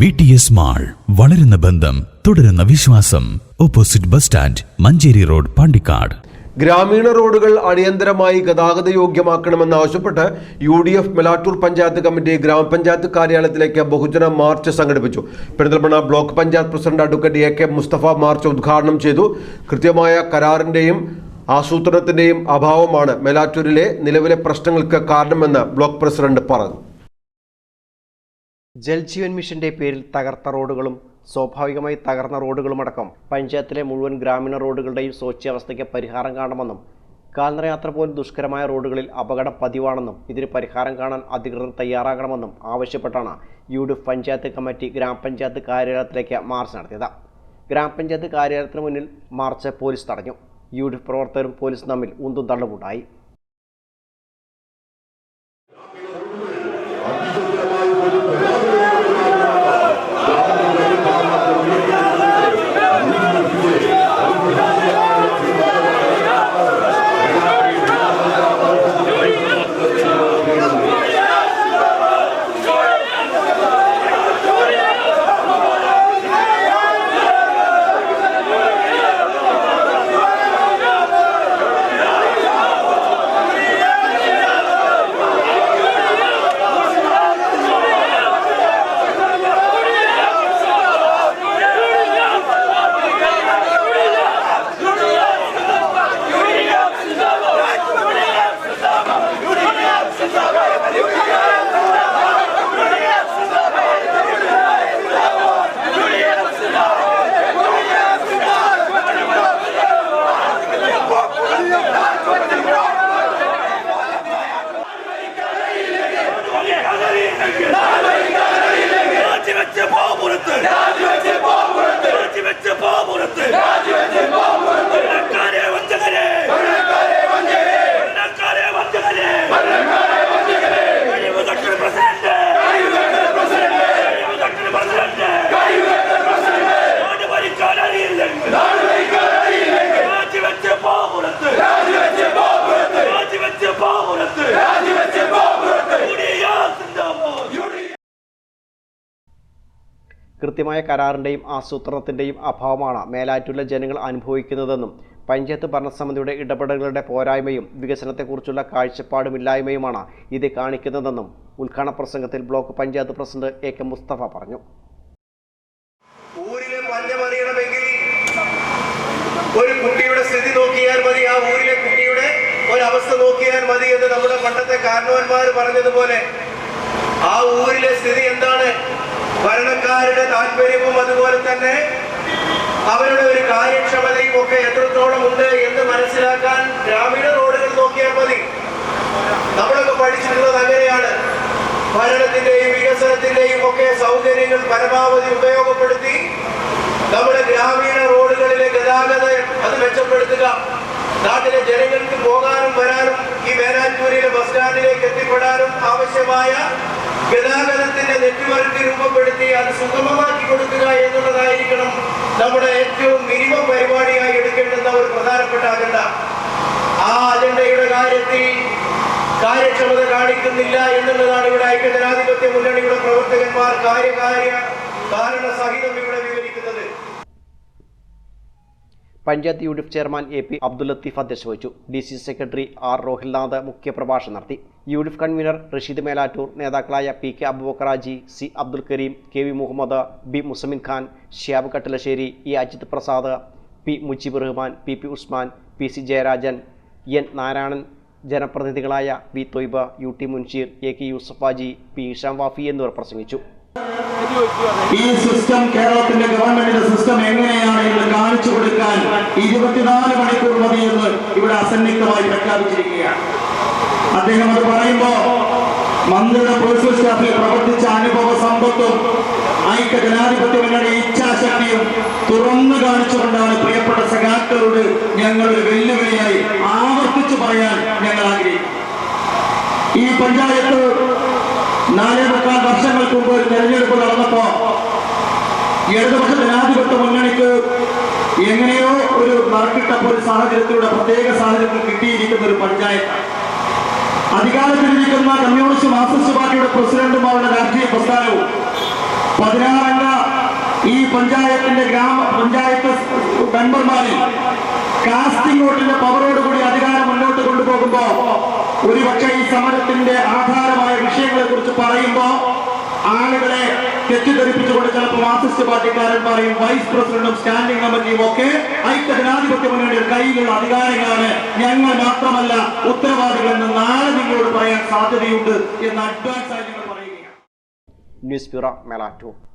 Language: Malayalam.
വി ടി എസ് മാൾ വളരുന്ന ബന്ധം തുടരുന്ന വിശ്വാസം. Opposite bus stand Manjeri road Pandikkad. ഗ്രാമീണ റോഡുകൾ അടിയന്തരമായി ഗതാഗത യോഗ്യമാക്കണമെന്ന് ആവശ്യപ്പെട്ട് U D F Melattur panchayat committee ഗ്രാമപഞ്ചായത്ത് കാര്യാലയത്തിലേക്ക് ബഹുജന മാർച്ച് സംഘടിപ്പിച്ചു. Perinthalmanna block panchayat president advocate A K Mustafa march ഉദ്ഘാടനം ചെയ്തു. കൃത്യമായ കരാറിന്റെയും ആസൂത്രണത്തിന്റെയും അഭാവമാണ് മെലാറ്റൂരിലെ നിലവിലെ പ്രശ്നങ്ങൾക്ക് കാരണമെന്ന് ബ്ലോക്ക് പ്രസിഡന്റ് പറഞ്ഞു. ജൽജീവൻ മിഷന്റെ പേരിൽ തകർത്ത റോഡുകളും സ്വാഭാവികമായി തകർന്ന റോഡുകളുമടക്കം പഞ്ചായത്തിലെ മുഴുവൻ ഗ്രാമീണ റോഡുകളുടെയും ശോച്യാവസ്ഥയ്ക്ക് പരിഹാരം കാണണമെന്നും കാൽനടയാത്ര പോലും ദുഷ്കരമായ റോഡുകളിൽ അപകടം പതിവാണെന്നും ഇതിന് പരിഹാരം കാണാൻ അധികൃതർ തയ്യാറാകണമെന്നും ആവശ്യപ്പെട്ടാണ് U D F panchayat committee ഗ്രാമപഞ്ചായത്ത് കാര്യാലയത്തിലേക്ക് മാർച്ച് നടത്തിയത്. ഗ്രാമപഞ്ചായത്ത് കാര്യാലയത്തിന് മുന്നിൽ മാർച്ച് പോലീസ് തടഞ്ഞു. യു ഡി എഫ് പ്രവർത്തകരും പോലീസും തമ്മിൽ ഉന്തും തള്ളുമുണ്ടായി. കൃത്യമായ കരാറിന്റെയും ആസൂത്രണത്തിന്റെയും അഭാവമാണ് മേലാറ്റൂരിലെ ജനങ്ങൾ അനുഭവിക്കുന്നതെന്നും പഞ്ചായത്ത് ഭരണസമിതിയുടെ ഇടപെടലുകളുടെ പോരായ്മയും വികസനത്തെക്കുറിച്ചുള്ള കാഴ്ചപ്പാടുമില്ലായ്മയുമാണ് ഇത് കാണിക്കുന്നതെന്നും ഉദ്ഘാടന പ്രസംഗത്തിൽ block panchayat president A K Mustafa പറഞ്ഞു. ഒരു കുട്ടിയുടെ സ്ഥിതി നോക്കിയാൽ മതി. ആ ഊരിലെ കുട്ടിയുടെ ഒരവസ്ഥ നോക്കിയാൽ മതി എന്ന് നമ്മുടെ പണ്ടത്തെ കാരണവന്മാർ പറഞ്ഞതുപോലെ ആ ഊരിലെ സ്ഥിതി എന്താണ്? ഭരണക്കാരുടെ താല്പര്യവും അതുപോലെ തന്നെ അവരുടെ ഒരു കാര്യക്ഷമതയും ഒക്കെ എത്രത്തോളം ഉണ്ട് എന്ന് മനസ്സിലാക്കാൻ ഗ്രാമീണ റോഡുകൾ നോക്കിയാൽ മതി. നമ്മളൊക്കെ പഠിച്ചിട്ടുള്ളത് അങ്ങനെയാണ്. ഭരണത്തിന്റെയും വികസനത്തിന്റെയും ഒക്കെ സൗകര്യങ്ങൾ പരമാവധി ഉപയോഗപ്പെടുത്തി നമ്മുടെ ഗ്രാമീണ റോഡുകളിലെ ഗതാഗത അത് മെച്ചപ്പെടുത്തുക. നാട്ടിലെ ജനങ്ങൾക്ക് പോകാനും വരാനും ഈ വേനാറ്റൂരിലെ ബസ് സ്റ്റാൻഡിലേക്ക് എത്തിപ്പെടാനും ആവശ്യമായ ഗതാഗതത്തിന്റെ നെറ്റ്വർക്ക് രൂപപ്പെടുത്തി അത് സുഗമമാക്കി കൊടുക്കുക എന്നുള്ളതായിരിക്കണം നമ്മുടെ ഏറ്റവും മിനിമം പരിപാടിയായി എടുക്കേണ്ടുന്ന ഒരു പ്രധാനപ്പെട്ട അജണ്ട. ആ അജണ്ടയുടെ കാര്യത്തിൽ കാര്യക്ഷമത കാണിക്കുന്നില്ല എന്നുള്ളതാണ് ഇവിടെ ഐക്യജനാധിപത്യ മുന്നണിയുടെ പ്രവർത്തകന്മാർ കാര്യകാര്യ കാരണ സഹിതം ഇവിടെ വിവരിക്കുന്നത്. Panchayat unit chairman A P Abdul Latheef അധ്യക്ഷ വഹിച്ചു. D C secretary R Rohilnath മുഖ്യപ്രഭാഷണം നടത്തി. U D F convener Rasheed Melattur നേതാക്കളായ P K Abubakar Haji C Abdul Kareem K V Muhammad B Musamin Khan Shiyab Kattilassery E Ajith Prasad P Mujeeb Rahman P P Usman P C Jayarajan N Narayanan ജനപ്രതിനിധികളായ V Thoyba U T Munsheer A K Yusuf Haji P Isham Wafi എന്നിവർ പ്രസംഗിച്ചു. ഈ സിസ്റ്റം കേരളത്തിന്റെ ഗവൺമെന്റിന്റെ സിസ്റ്റം എങ്ങനെയാണ് എന്ന് കാണിച്ചു കൊടുക്കാൻ ഇരുപത്തിനാല് മണിക്കൂർ മതിയെന്ന് ഇവിടെ അസന്നിഗ്ധമായി പ്രഖ്യാപിച്ചിരിക്കുകയാണ്. അദ്ദേഹം അത് പറയുമ്പോ മന്ത്രിയുടെ പോലീസ് സ്റ്റാഫിൽ പ്രവർത്തിച്ച അനുഭവ സമ്പത്തും ഐക്യ ജനാധിപത്യ മുന്നണി ഇച്ഛാശക്തിയും തുറന്നു കാണിച്ചുകൊണ്ടാണ് പ്രിയപ്പെട്ട സഖാക്കളോട് ഞങ്ങൾ ഒരു വെല്ലുവിളിയായി ആവർത്തിച്ചു പറയാൻ ഞങ്ങൾ ആഗ്രഹിക്കും ഈ പഞ്ചായത്ത് നാലേ മുക്കാൽ വർഷങ്ങൾക്ക് മുമ്പ് ഒരു തെരഞ്ഞെടുപ്പ് നടന്നപ്പോ ഇടതുപക്ഷ ജനാധിപത്യ മുന്നണിക്ക് എങ്ങനെയോ ഒരു നറുക്കിട്ടപ്പോ ഒരു സാഹചര്യത്തിലൂടെ പ്രത്യേക സാഹചര്യത്തിൽ കിട്ടിയിരിക്കുന്ന ഒരു പഞ്ചായത്താണ്. അധികാരത്തിലിരിക്കുന്ന കമ്മ്യൂണിസ്റ്റ് മാർക്സിസ്റ്റ് പാർട്ടിയുടെ പ്രസിഡന്റും അവരുടെ രാഷ്ട്രീയ പ്രസ്ഥാനവും പതിനാറംഗ ഈ പഞ്ചായത്തിന്റെ ഗ്രാമ പഞ്ചായത്ത് മെമ്പർമാരിൽ കാസ്റ്റിംഗ് വോട്ടിന്റെ പവറോടുകൂടി അധികാരം മുന്നോട്ട് കൊണ്ടുപോകുമ്പോ ഒരുപക്ഷെ ഈ സമരത്തിന്റെ ആധാരമായ വിഷയങ്ങളെ കുറിച്ച് പറയുമ്പോ ആളുകളെ തെറ്റിദ്ധരിപ്പിച്ചുകൊണ്ട് ചിലപ്പോൾ മാർക്സിസ്റ്റ് പാർട്ടിക്കാരൻ പറയും വൈസ് പ്രസിഡന്റും സ്റ്റാൻഡിംഗ് കമ്മിറ്റിയും ഒക്കെ ഐക്യ ജനാധിപത്യ മുന്നണിയുടെ കയ്യിലുള്ള അധികാരങ്ങളാണ് ഞങ്ങൾ മാത്രമല്ല ഉത്തരവാദികളെന്ന് പറയാൻ സാധ്യതയുണ്ട് എന്ന് അഡ്വാൻസ് ആയി നിങ്ങൾ പറയുകയാണ്. News bureau Melattur.